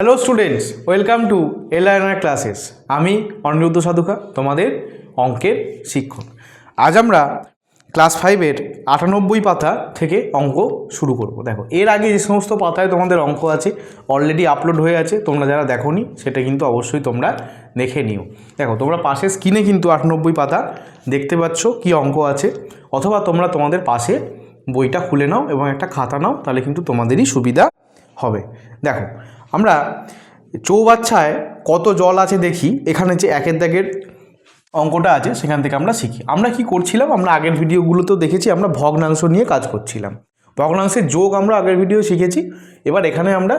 Hello students welcome to এলআইনার classes আমি অনিরুদ্ধ সাধুকা, তোমাদের অঙ্কের শিক্ষক। আজ আমরা ক্লাস ফাইভের আটানব্বই পাতা থেকে অঙ্ক শুরু করব। দেখো, এর আগে যে সমস্ত পাতায় তোমাদের অঙ্ক আছে অলরেডি আপলোড হয়ে আছে, তোমরা যারা দেখোনি, সেটা কিন্তু অবশ্যই তোমরা দেখে নিও। দেখো, তোমরা পাশে স্ক্রিনে কিন্তু আটানব্বই পাতা দেখতে পাচ্ছ কি অঙ্ক আছে, অথবা তোমরা তোমাদের পাশে বইটা খুলে নাও এবং একটা খাতা নাও, তাহলে কিন্তু তোমাদেরই সুবিধা হবে। দেখো আমরা চৌবাচ্চায় কত জল আছে দেখি, এখানে যে একের দাগের অঙ্কটা আছে, সেখান থেকে আমরা শিখি। আমরা কি করছিলাম, আমরা আগের ভিডিওগুলোতেও দেখেছি, আমরা ভগ্নাংশ নিয়ে কাজ করছিলাম। ভগ্নাংশের যোগ আমরা আগের ভিডিও শিখেছি, এবার এখানে আমরা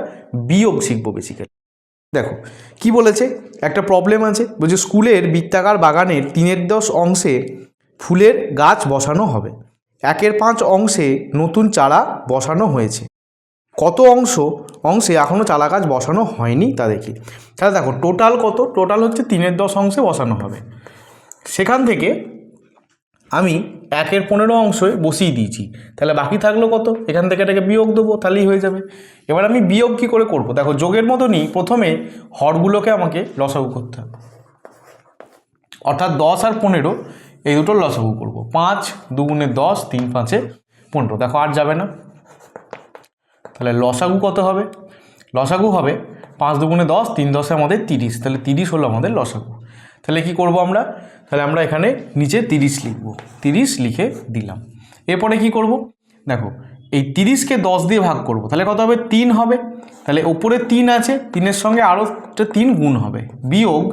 বিয়োগ শিখব বেসিক্যালি দেখো, কি বলেছে? একটা প্রবলেম আছে, বলছে স্কুলের বৃত্তাকার বাগানের তিনের দশ অংশে ফুলের গাছ বসানো হবে। একের পাঁচ অংশে নতুন চারা বসানো হয়েছে। কত অংশ অংশে এখনও চালা গাছ বসানো হয়নি তা দেখি। তাহলে দেখো টোটাল কত? টোটাল হচ্ছে তিনের দশ অংশে বসানো হবে। সেখান থেকে আমি একের পনেরো অংশে বসিয়ে দিয়েছি। তাহলে বাকি থাকল কত? এখান থেকে এটাকে বিয়োগ দেবো, তাহলেই হয়ে যাবে। এবার আমি বিয়োগ কী করে করব? দেখো, যোগের মতনই প্রথমে হরগুলোকে আমাকে লসাগু করতে হবে। অর্থাৎ দশ আর পনেরো, এই দুটো লসাগু করব। পাঁচ দুগুণে দশ, তিন পাঁচে পনেরো। দেখো, আর যাবে না। তাহলে লসাগু কত হবে? লসাগু হবে পাঁচ দুগুণে দশ, তিন দশে আমাদের তিরিশ। তাহলে তিরিশ হলো আমাদের লসাগু। তাহলে কি করব আমরা? তাহলে আমরা এখানে নিচে তিরিশ লিখব। তিরিশ লিখে দিলাম। এরপরে কি করব? দেখো, এই তিরিশকে দশ দিয়ে ভাগ করব। তাহলে কত হবে? তিন হবে। তাহলে ওপরে তিন আছে, তিনের সঙ্গে আরও তিন গুণ হবে। বিয়োগ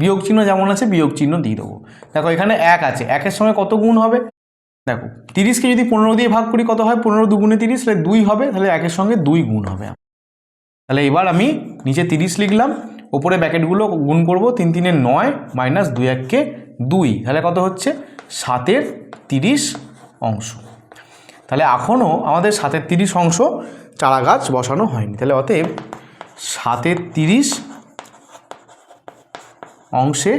বিয়োগ চিহ্ন যেমন আছে, বিয়োগ চিহ্ন দিয়ে দেবো। দেখো এখানে এক আছে। একের সঙ্গে কত গুণ হবে? দেখো, তিরিশকে যদি পনেরো দিয়ে ভাগ করি, কত হয়? পনেরো দুগুণে তিরিশ, তাহলে দুই হবে, তাহলে একের সঙ্গে দুই গুণ হবে। তাহলে এবার আমি নিচে তিরিশ লিখলাম, ওপরে ব্যাকেটগুলো গুণ করব, তিন তিনে নয় মাইনাস দুই এককে দুই, তাহলে কত হচ্ছে? সাতের তিরিশ অংশ। তাহলে এখনও আমাদের সাতের তিরিশ অংশ চারা গাছ বসানো হয়নি। তাহলে অতএব সাতের তিরিশ অংশে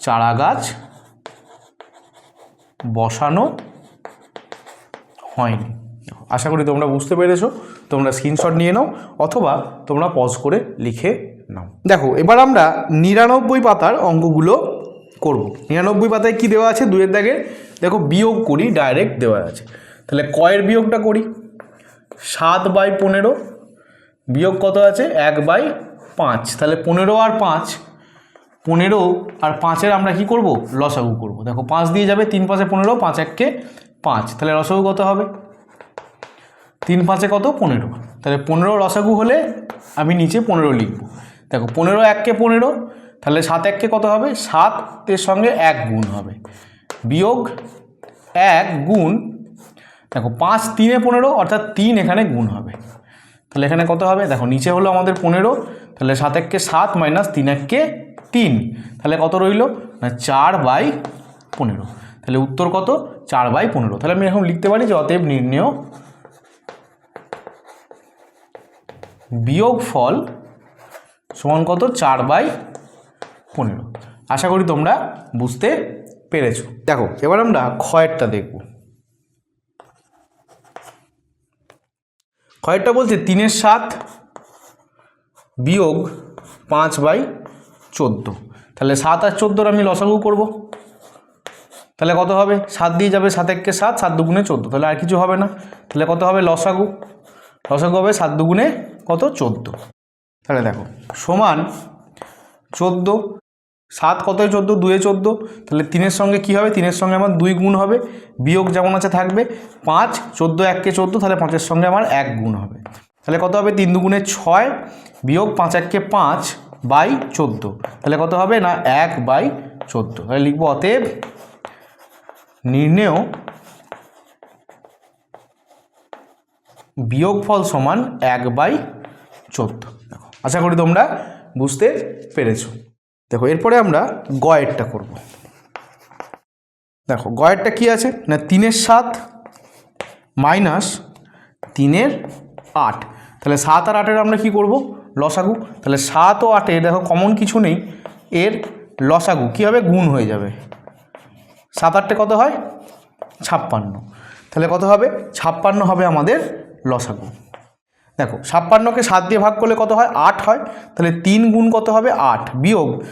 চারা গাছ বসানো হয়নি। আশা করি তোমরা বুঝতে পেরেছ। তোমরা স্ক্রিনশট নিয়ে নাও অথবা তোমরা পজ করে লিখে নাও। দেখো, এবার আমরা নিরানব্বই পাতার অঙ্কগুলো করব। নিরানব্বই পাতায় কি দেওয়া আছে? দুয়ের দাগে দেখো বিয়োগ করি ডাইরেক্ট দেওয়া আছে। তাহলে কয়ের বিয়োগটা করি? সাত বাই পনেরো বিয়োগ কত আছে? এক বাই পাঁচ। তাহলে পনেরো আর পাঁচ পনেরো আর পাঁচের আমরা কি করব? লসাগু করব। দেখো পাঁচ দিয়ে যাবে, তিন পাঁচে পনেরো, পাঁচ এককে পাঁচ। তাহলে লসাগু কত হবে? তিন পাঁচে কত? পনেরো। তাহলে পনেরো লসাগু হলে আমি নিচে পনেরো লিখব। দেখো পনেরো এককে পনেরো, তাহলে সাত এককে কত হবে? সাতের সঙ্গে এক গুণ হবে। বিয়োগ এক গুণ, দেখো পাঁচ তিনে পনেরো, অর্থাৎ তিন এখানে গুণ হবে। তাহলে এখানে কত হবে? দেখো নিচে হলো আমাদের পনেরো, তাহলে সাত এককে সাত মাইনাস তিন এককে তিন। তাহলে কত রইল? না, চার বাই পনেরো। তাহলে উত্তর কত? চার বাই পনেরো। তাহলে আমি এখন লিখতে পারি যে অতএব নির্ণয় বিয়োগ ফল সমান কত? চার বাই পনেরো। আশা করি তোমরা বুঝতে পেরেছ। দেখো, এবার আমরা ক্ষয়েরটা দেখব। ক্ষয়েরটা বলছে তিনের সাত বিয়োগ পাঁচ বাই চোদ্দ। তাহলে সাত আর চোদ্দোর আমি লসাগু করব। তাহলে কত হবে? সাত দিয়ে যাবে সাত এককে সাত সাত দুগুণে চোদ্দ। তাহলে আর কিছু হবে না। তাহলে কত হবে? লসাগু। লসাগু হবে সাত দুগুণে কত? চোদ্দ। তাহলে দেখো, সমান চোদ্দ, সাত কতয় চোদ্দ? দুয়ে চোদ্দ। তাহলে তিনের সঙ্গে কি হবে? তিনের সঙ্গে আমার দুই গুণ হবে। বিয়োগ যেমন আছে থাকবে, পাঁচ, চোদ্দ এককে চোদ্দ, তাহলে পাঁচের সঙ্গে আমার এক গুণ হবে। তাহলে কত হবে? তিন দুগুণে ছয়, বিয়োগ পাঁচ এককে পাঁচ বাই চোদ্দ। তাহলে কত হবে না? এক বাই চোদ্দ। তাহলে লিখব অতএব নির্ণেয় বিয়োগফল সমান এক বাই চোদ্দ। দেখো, আশা করি তোমরা বুঝতে পেরেছ। দেখো, এরপরে আমরা গয়েরটা করব। দেখো, গয়েরটা কি আছে? না, তিনের সাত মাইনাস তিনের আট। তাহলে সাত আর আটের আমরা কি করব? লসাগু। তাহলে সাত ও আটে, দেখো কমন কিছু নেই, এর লসাগু কী হবে গুণ হয়ে যাবে? সাত আটটে কত হয়? ছাপ্পান্ন। তাহলে কত হবে? ছাপ্পান্ন হবে আমাদের লসাগু। দেখো, ছাপ্পান্নকে সাত দিয়ে ভাগ করলে কত হয়? আট হয়। তাহলে তিন গুণ কত হবে? আট। বিয়োগ।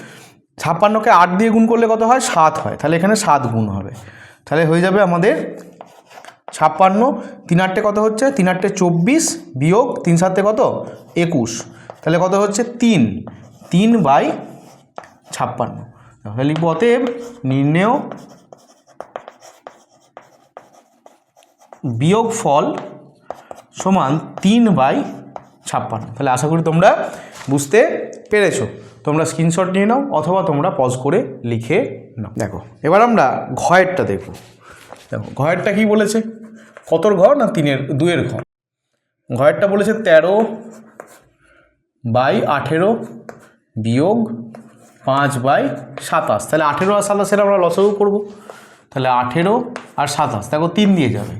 ছাপ্পান্নকে আট দিয়ে গুণ করলে কত হয়? সাত হয়। তাহলে এখানে সাত গুণ হবে। তাহলে হয়ে যাবে আমাদের ছাপ্পান্ন। তিন আটটে কত হচ্ছে? তিন আটটে চব্বিশ। বিয়োগ তিন সাতে কত? একুশ। তাহলে কত হচ্ছে? তিন। তিন বাই ছাপ্পান্ন। তাহলে লিখব অতএব নির্ণেয় বিয়োগ ফল সমান তিন বাই ছাপ্পান্ন। তাহলে আশা করি তোমরা বুঝতে পেরেছ। তোমরা স্ক্রিনশট নিয়ে নাও অথবা তোমরা পজ করে লিখে নাও। দেখো, এবার আমরা ঘয়েরটা দেখব। দেখো, ঘয়েরটা কি বলেছে? কতর ঘর না তিনের, দুয়ের ঘর? ঘয়েরটা বলেছে তেরো বাই আঠেরো বিয়োগ পাঁচ বাই সাতাশ। তাহলে আঠেরো আর সাতাশের আমরা লসগু করব। তাহলে আঠেরো আর সাতাশ, দেখো তিন দিয়ে যাবে।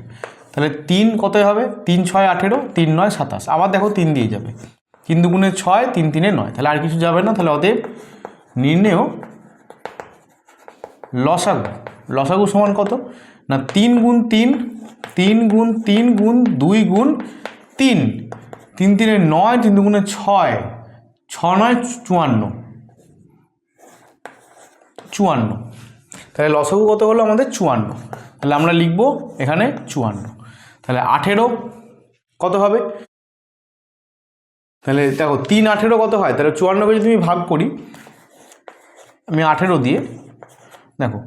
তাহলে তিন কত হবে? তিন ছয় আঠেরো, তিন নয় সাতাশ। আবার দেখো তিন দিয়ে যাবে। তিন দুগুণে ছয়, তিন তিনে নয়। তাহলে আর কিছু যাবে না, তাহলে অতএব নির্ণেয় লসাগু। লসাগু সমান কত? না, তিন গুণ তিন তিন গুণ তিন গুণ দুই গুণ তিন। তিন তিনে নয়, তিন দুগুণে ছয় ছ নয়, চুয়ান্ন। চুয়ান্ন। তাহলে লসাগু কত হলো আমাদের? চুয়ান্ন। তাহলে আমরা লিখব এখানে চুয়ান্ন। তাহলে আঠেরো কত হবে? তাহলে দেখো, তিন আঠেরো কত হয়? তাহলে চুয়ান্নকে যদি আমি ভাগ করি, আমি আঠেরো দিয়ে, দেখো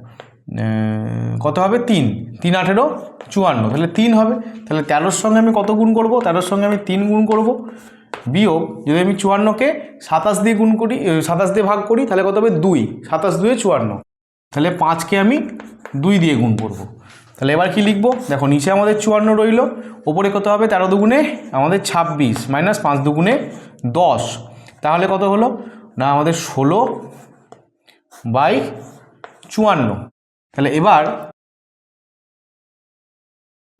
কত হবে? তিন। তিন আঠেরো চুয়ান্ন, তাহলে তিন হবে। তাহলে তেরোর সঙ্গে আমি কত গুণ করব? তেরোর সঙ্গে আমি তিন গুণ করব। বিয়োগ, যদি আমি চুয়ান্নকে সাতাশ দিয়ে গুণ করি সাতাশ দিয়ে ভাগ করি, তাহলে কত হবে? দুই। সাতাশ দুয়ে চুয়ান্ন। তাহলে পাঁচকে আমি দুই দিয়ে গুণ করব। তাহলে এবার কি লিখব? দেখো, নিচে আমাদের চুয়ান্ন রইল। ওপরে কত হবে? তেরো দুগুণে, আমাদের ছাব্বিশ, মাইনাস পাঁচ দুগুণে দশ। তাহলে কত হলো? না, আমাদের ষোলো বাই চুয়ান্ন। তাহলে এবার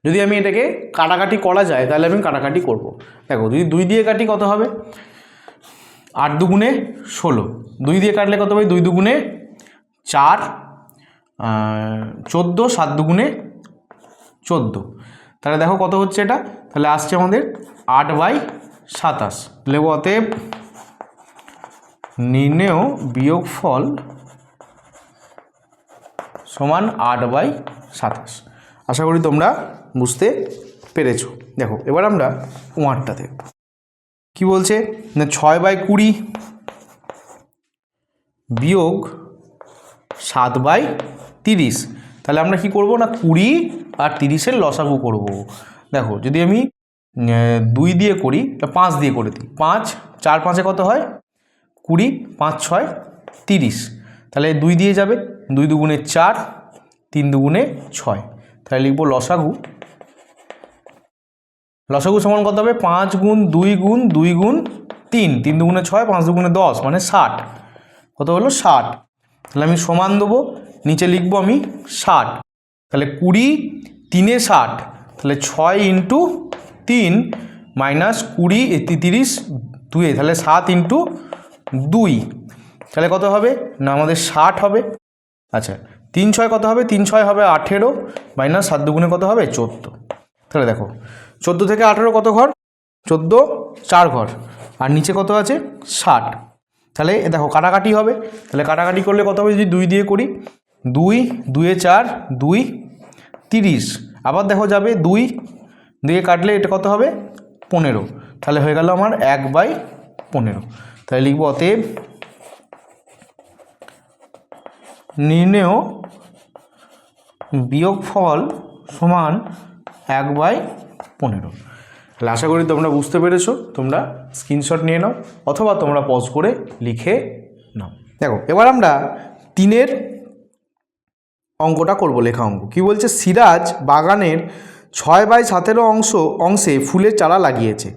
যদি আমি এটাকে কাটাকাটি করা যায়, তাহলে আমি কাটাকাটি করব। দেখো, যদি দুই দিয়ে কাটি কত হবে? আট দুগুণে ষোলো। দুই দিয়ে কাটলে কত হবে? দুই দুগুণে চার চোদ্দ, সাত দুগুণে চোদ্দ। তাহলে দেখো কত হচ্ছে এটা? তাহলে আসছে আমাদের আট বাই সাতাশ। লেব অতএব নির্ণেয় বিয়োগফল সমান আট বাই সাতাশ। আশা করি তোমরা বুঝতে পেরেছ। দেখো, এবার আমরা ওয়ানটা দেখব। কি বলছে? না, ছয় বাই কুড়ি বিয়োগ সাত বাই তিরিশ। তাহলে আমরা কি করব? না, কুড়ি আর তিরিশের লসাগু করব। দেখো, যদি আমি দুই দিয়ে করি, তা পাঁচ দিয়ে করে দিই। পাঁচ, চার পাঁচে কত হয়? কুড়ি, পাঁচ, ছয়, তিরিশ। তাহলে দুই দিয়ে যাবে। দুই দুগুণে চার, তিন দুগুণে ছয়। তাহলে লিখব লসাগু লসাগু সমান কত হবে? পাঁচ গুণ দুই গুণ দুই গুণ তিন। তিন দুগুণে ছয়, পাঁচ দুগুণে দশ মানে ষাট। কত হলো? ষাট। তাহলে আমি সমান দেবো, নিচে লিখব আমি ষাট। তাহলে কুড়ি তিনে ষাট। তাহলে ছয় ইন্টু তিন মাইনাস কুড়ি তিরিশ দুয়ে। তাহলে সাত ইন্টু দুই। তাহলে কত হবে? না, আমাদের ষাট হবে। আচ্ছা তিন ছয় কত হবে? তিন ছয় হবে আঠেরো, মাইনাস সাত দুগুণে কত হবে? চোদ্দ। তাহলে দেখো চোদ্দ থেকে আঠেরো কত ঘর? চোদ্দ, চার ঘর। আর নিচে কত আছে? ষাট। তাহলে দেখো, কাটাকাটি হবে। তাহলে কাটাকাটি করলে কত হবে? যদি দুই দিয়ে করি, দুই, দুয়ে চার, দুই, তিরিশ। আবার দেখো যাবে, দুই দিয়ে কাটলে এটা কত হবে? পনেরো। তাহলে হয়ে গেল আমার এক বাই পনেরো। তাহলে লিখব অতএব নির্ণেয় বিয়োগফল সমান এক বাই পনেরো। তাহলে আশা করি তোমরা বুঝতে পেরেছ, তোমরা স্ক্রিনশট নিয়ে নাও, অথবা তোমরা পজ করে লিখে নাও। দেখো, এবার আমরা তিনের অঙ্কটা করব লেখা অঙ্ক। কি বলছে? সিরাজ বাগানের ছয় বাই সতেরো অংশ, অংশে ফুলের চারা লাগিয়েছে।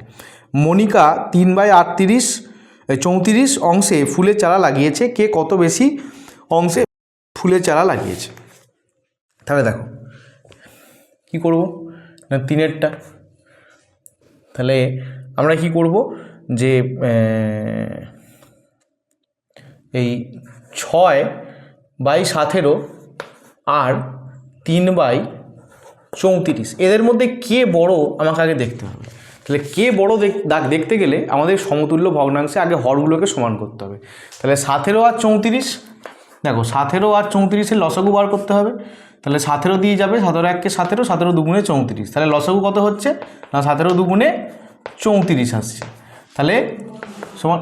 মনিকা তিন বাই আটত্রিশ চৌত্রিশ অংশে ফুলের চারা লাগিয়েছে। কে কত বেশি অংশে ফুলের চারা লাগিয়েছে? তাহলে দেখো, কি করব? না তিনেরটা? তাহলে আমরা কি করব যে এই ছয় বাই সাতেরো আর তিন বাই চৌত্রিশ। এদের মধ্যে কে বড় আমাকে আগে দেখতে হবে। তাহলে কে বড় দাগ দেখতে গেলে আমাদের সমতুল্য ভগ্নাংশে আগে হরগুলোকে সমান করতে হবে। তাহলে সাতেরো আর চৌত্রিশ, দেখো সাতেরো আর চৌত্রিশের লসাগু বার করতে হবে। তাহলে সাতেরো দিয়ে যাবে, সতেরো এককে সতেরো সতেরো দুগুণে চৌত্রিশ। তাহলে লসাগু কত হচ্ছে? না, সতেরো দুগুণে চৌত্রিশ আসছে। তাহলে সমান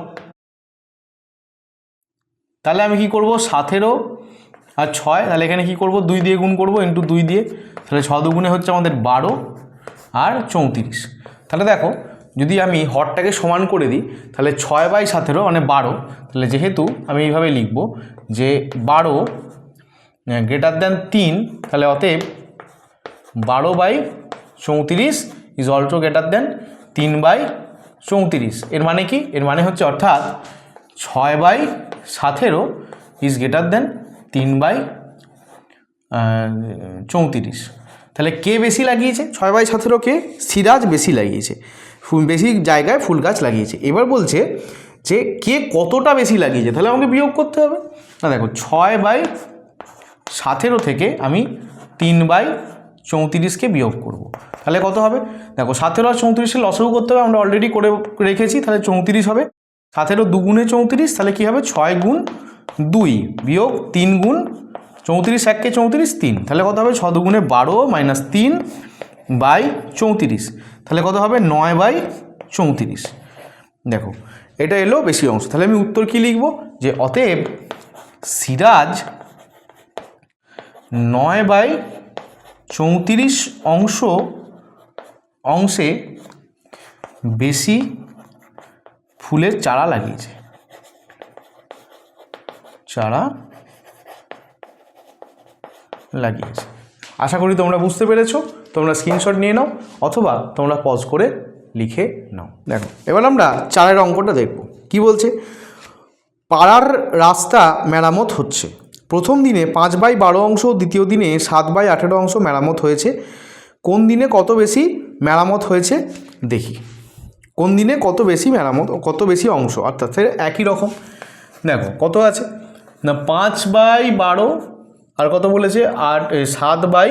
তাহলে আমি কি করব? সতেরো আর ছয়, তাহলে এখানে কি করব? দুই দিয়ে গুণ করব ইন্টু দুই দিয়ে। তাহলে ছ দুগুণে হচ্ছে আমাদের বারো আর চৌত্রিশ। তাহলে দেখো, যদি আমি হরটাকে সমান করে দিই, তাহলে ছয় বাই সতেরো মানে বারো। তাহলে যেহেতু আমি এইভাবে লিখব যে বারো গ্রেটার দেন তিন, তাহলে অতএব বারো বাই চৌত্রিশ ইজ অলসো গ্রেটার দেন তিন বাই চৌত্রিশ। এর মানে কি? এর মানে হচ্ছে অর্থাৎ ছয় বাই সতেরো ইজ গ্রেটার দেন তিন বাই চৌত্রিশ। তাহলে কে বেশি লাগিয়েছে? ছয় বাই সতেরো কে? সিরাজ বেশি লাগিয়েছে। ফুল বেশি জায়গায় ফুল গাছ লাগিয়েছে। এবার বলছে যে কে কতটা বেশি লাগিয়েছে? তাহলে আমাকে বিয়োগ করতে হবে। না, দেখো, ছয় বাই সতেরো থেকে আমি তিন বাই চৌত্রিশকে বিয়োগ করব। তাহলে কত হবে? দেখো, সতেরো আর চৌত্রিশের লসও করতে হবে, আমরা অলরেডি করে রেখেছি, তাহলে চৌত্রিশ হবে। সতেরো দুগুণে চৌত্রিশ, তাহলে কী হবে? ছয় গুণ দুই বিয়োগ তিন গুণ চৌত্রিশ এককে চৌত্রিশ, তিন। তাহলে কত হবে? ছ দুগুণে বারো মাইনাস তিন বাই চৌত্রিশ। তাহলে কত হবে? নয় বাই চৌত্রিশ। দেখো, এটা এলো বেশি অংশ। তাহলে আমি উত্তর কী লিখব? যে অতএব সিরাজ নয় বাই চৌত্রিশ অংশ অংশে বেশি ফুলের চারা লাগিয়েছে। চারা লাগিয়েছে। আশা করি তোমরা বুঝতে পেরেছ। তোমরা স্ক্রিনশট নিয়ে নাও অথবা তোমরা পজ করে লিখে নাও। দেখো, এবার আমরা চারের অঙ্কটা দেখব। কি বলছে? পাড়ার রাস্তা মেরামত হচ্ছে। প্রথম দিনে পাঁচ বাই বারো অংশ, দ্বিতীয় দিনে সাত বাই আঠেরো অংশ মেরামত হয়েছে। কোন দিনে কত বেশি মেরামত হয়েছে? দেখি। কোন দিনে কত বেশি মেরামত, কত বেশি অংশ? অর্থাৎ একই রকম। দেখো, কত আছে? না, পাঁচ বাই বারো আর কত বলেছে? আট সাত বাই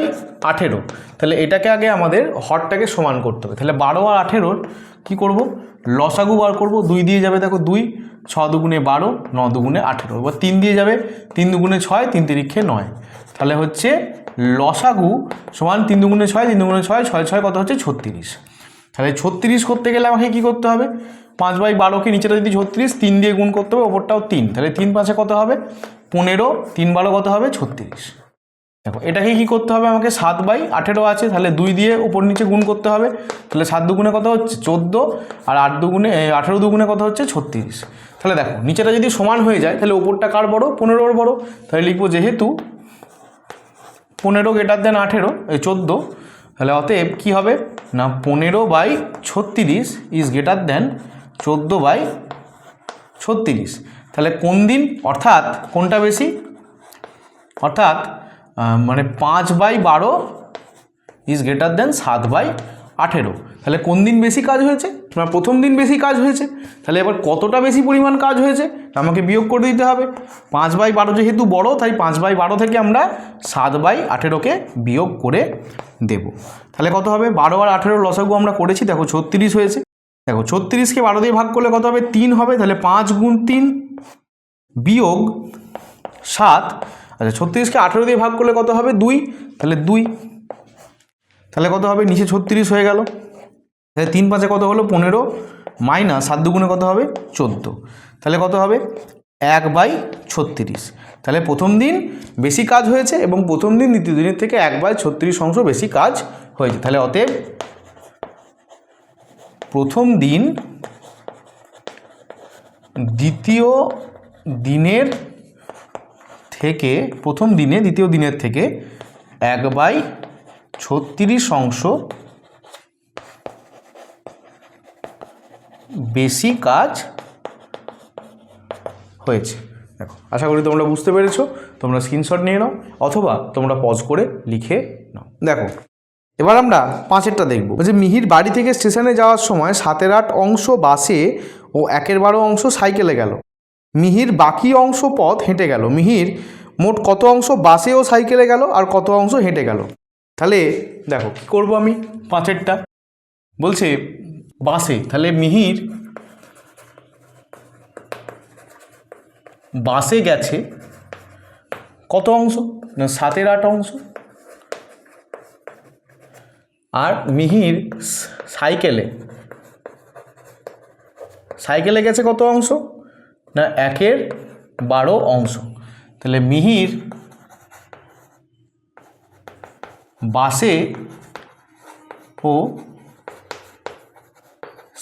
আঠেরো। তাহলে এটাকে আগে আমাদের হরটাকে সমান করতে হবে। তাহলে বারো আর আঠেরোর কী করব? লসাগু বার করব। দুই দিয়ে যাবে দেখো দুই, ছ দুগুণে বারো, ন দুগুণে আঠেরো। এবার তিন দিয়ে যাবে। তিন দুগুণে ছয়, তিন তিরিক্ষে নয়। তাহলে হচ্ছে লসাগু সমান তিন দুগুণে ছয়, তিন দুগুণে ছয় ছয় ছয় কত হচ্ছে? ছত্রিশ। তাহলে ছত্রিশ করতে গেলে আমাকে কী করতে হবে? পাঁচ বাই বারোকে নিচেটা যদি ছত্রিশ, তিন দিয়ে গুণ করতে হবে, ওপরটাও তিন। তাহলে তিন পাঁচে কত হবে? পনেরো, তিন বারো কত হবে? ছত্রিশ। দেখো, এটাকে কি করতে হবে আমাকে? সাত বাই আঠেরো আছে, তাহলে দুই দিয়ে উপর নিচে গুণ করতে হবে। তাহলে সাত দুগুণে কত হচ্ছে? চোদ্দ। আর আট দুগুণে আঠেরো দুগুণে কত হচ্ছে? ছত্রিশ। তাহলে দেখো, নিচেটা যদি সমান হয়ে যায়, তাহলে ওপরটা কার বড়? পনেরোর বড়। তাহলে লিখব যেহেতু পনেরো গ্রেটার দেন আঠেরো এই চোদ্দ, তাহলে অতএব কী হবে? না, পনেরো বাই ছত্রিশ ইজ গ্রেটার দেন চোদ্দ বাই ছত্রিশ। তাহলে কোন দিন? অর্থাৎ কোনটা বেশি? অর্থাৎ মানে পাঁচ বাই বারো ইজ গ্রেটার দেন সাত বাই আঠেরো। তাহলে কোন দিন বেশি কাজ হয়েছে? না প্রথম দিন বেশি কাজ হয়েছে? তাহলে এবার কতটা বেশি পরিমাণ কাজ হয়েছে? আমাকে বিয়োগ করে দিতে হবে। পাঁচ বাই বারো যেহেতু বড়, তাই পাঁচ বাই বারো থেকে আমরা সাত বাই আঠেরোকে বিয়োগ করে দেব। তাহলে কত হবে? বারো আর আঠেরো লসাগু আমরা করেছি। দেখো ছত্রিশ হয়েছে। দেখো, ছত্রিশকে বারো দিয়ে ভাগ করলে কত হবে? তিন হবে। তাহলে পাঁচ গুণ তিন বিয়োগ সাত। আচ্ছা ছত্রিশকে আঠেরো দিয়ে ভাগ করলে কত হবে? দুই। তাহলে দুই। তাহলে কত হবে? নিচে ছত্রিশ হয়ে গেল। তাহলে তিন পাঁচে কত হলো? পনেরো। মাইনাস সাত দুগুণে কত হবে? চোদ্দ। তাহলে কত হবে? এক বাই ছত্রিশ। তাহলে প্রথম দিন বেশি কাজ হয়েছে এবং প্রথম দিন দ্বিতীয় দিনের থেকে এক বাই ছত্রিশ অংশ বেশি কাজ হয়েছে। তাহলে অতএব প্রথম দিন দ্বিতীয় দিনের থেকে, প্রথম দিনে, দ্বিতীয় দিনের থেকে এক বাই ছত্রিশ অংশ বেশি কাজ হয়েছে। দেখো, আশা করি তোমরা বুঝতে পেরেছ। তোমরা স্ক্রিনশট নিয়ে নাও, অথবা তোমরা পজ করে লিখে নাও। দেখো, এবার আমরা পাঁচেরটা দেখব। যে মিহির বাড়ি থেকে স্টেশনে যাওয়ার সময় সাতের আট অংশ বাসে ও একের বারো অংশ সাইকেলে গেল। মিহির বাকি অংশ পথ হেঁটে গেল। মিহির মোট কত অংশ বাসে ও সাইকেলে গেল আর কত অংশ হেঁটে গেল? তাহলে দেখো, কী করব আমি? পাঁচেরটা। বলছে বাসে। তাহলে মিহির বাসে গেছে কত অংশ? না, সাতের আট অংশ। আর মিহির সাইকেলে। সাইকেলে গেছে কত অংশ? না একের বারো অংশ। তাহলে মিহির বাসে ও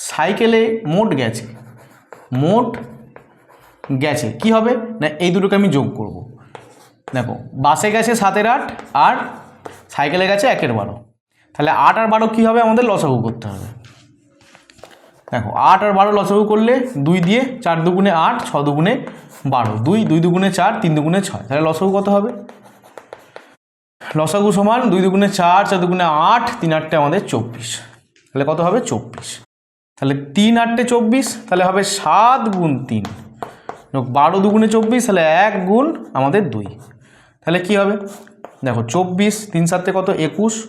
সাইকেলে মোট গেছে মোট গেছে। কি হবে? না, এই দুটোকে আমি যোগ করব। দেখো, বাসে গেছে সাতের আট আর সাইকেলে গেছে একের বারো। তাহলে আট আর বারো কী হবে? আমাদের লসাগু করতে হবে। দেখো, আট আর বারো লসাগু করলে দুই দিয়ে চার দুগুণে আট, ছ দুগুণে বারো। দুই দুই দুগুণে চার, তিন দুগুণে ছয়। তাহলে লসাগু কত হবে? লসাগু সমান দুই দুগুণে চার চার দুগুণে আট, তিন আটটে আমাদের চব্বিশ। তাহলে কত হবে? চব্বিশ। তাহলে তিন আটটে চব্বিশ, তাহলে হবে সাত গুণ তিন। বারো দুগুণে চব্বিশ, তাহলে এক গুণ আমাদের দুই। তাহলে কি হবে? দেখো, চব্বিশ, তিন সাতে কত? একুশ।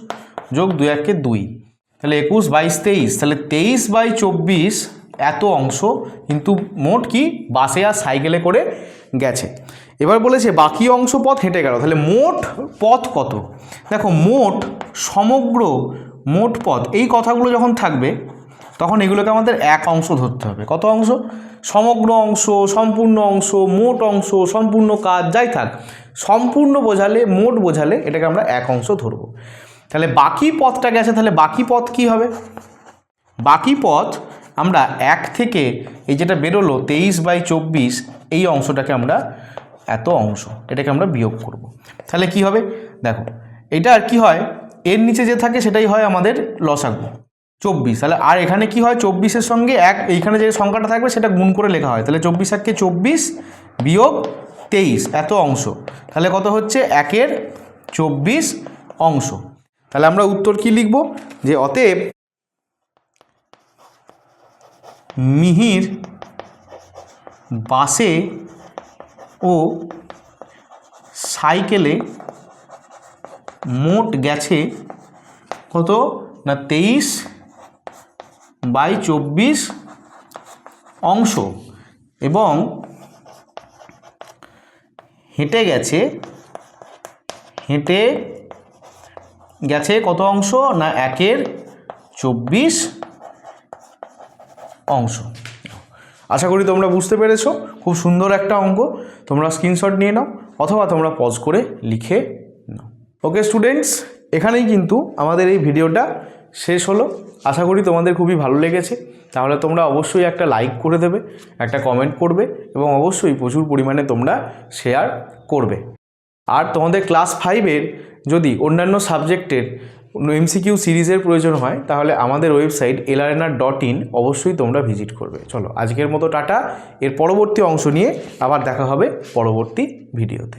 যোগ দুই একে দুই। তাহলে একুশ বাইশ তেইশ, তাহলে তেইশ বাই চব্বিশ এত অংশ, কিন্তু মোট কি? বাসে আর সাইকেলে করে গেছে। এবার বলেছে, বাকি অংশ পথ হেঁটে গেল, তাহলে মোট পথ কত? দেখো, মোট, সমগ্র মোট পথ, এই কথাগুলো যখন থাকবে, তখন এগুলোকে আমাদের এক অংশ ধরতে হবে। কত অংশ? সমগ্র অংশ, সম্পূর্ণ অংশ, মোট অংশ, সম্পূর্ণ কাজ, যাই থাক, সম্পূর্ণ বোঝালে, মোট বোঝালে এটাকে আমরা এক অংশ ধরবো। তাহলে বাকি পথটা গেছে, তাহলে বাকি পথ কি হবে? বাকি পথ আমরা এক থেকে এই যেটা বেরোলো, তেইশ বাই চব্বিশ, এই অংশটাকে আমরা এত অংশ, এটাকে আমরা বিয়োগ করব। তাহলে কি হবে? দেখো, এটা আর কি হয়? এর নিচে যে থাকে সেটাই হয় আমাদের লসাগু। চব্বিশ, তাহলে আর এখানে কি হয়? চব্বিশের সঙ্গে এক, এইখানে যে সংখ্যাটা থাকবে সেটা গুণ করে লেখা হয়। তাহলে চব্বিশ এককে চব্বিশ বিয়োগ তেইশ, এত অংশ। তাহলে কত হচ্ছে? একের চব্বিশ অংশ। তাহলে আমরা উত্তর কি লিখব? যে অতএব মিহির বাসে ও সাইকেলে মোট গেছে কত? না, তেইশ বাই চব্বিশ অংশ। এবং হেঁটে গেছে, হেঁটে গেছে কত অংশ? না, একের চব্বিশ অংশ। আশা করি তোমরা বুঝতে পেরেছ। খুব সুন্দর একটা অঙ্ক। তোমরা স্ক্রিনশট নিয়ে নাও অথবা তোমরা পজ করে লিখে নাও। ওকে স্টুডেন্টস এখানেই কিন্তু আমাদের এই ভিডিওটা শেষ হলো। আশা করি তোমাদের খুবই ভালো লেগেছে। তাহলে তোমরা অবশ্যই একটা লাইক করে দেবে, একটা কমেন্ট করবে এবং অবশ্যই প্রচুর পরিমাণে তোমরা শেয়ার করবে। আর তোমাদের ক্লাস ফাইভের যদি অন্যান্য সাবজেক্টের এমসিকিউ সিরিজের প্রয়োজন হয়, তাহলে আমাদের ওয়েবসাইট এলআরএনআর ডট ইন অবশ্যই তোমরা ভিজিট করবে। চলো, আজকের মতো টাটা। এর পরবর্তী অংশ নিয়ে আবার দেখা হবে পরবর্তী ভিডিওতে।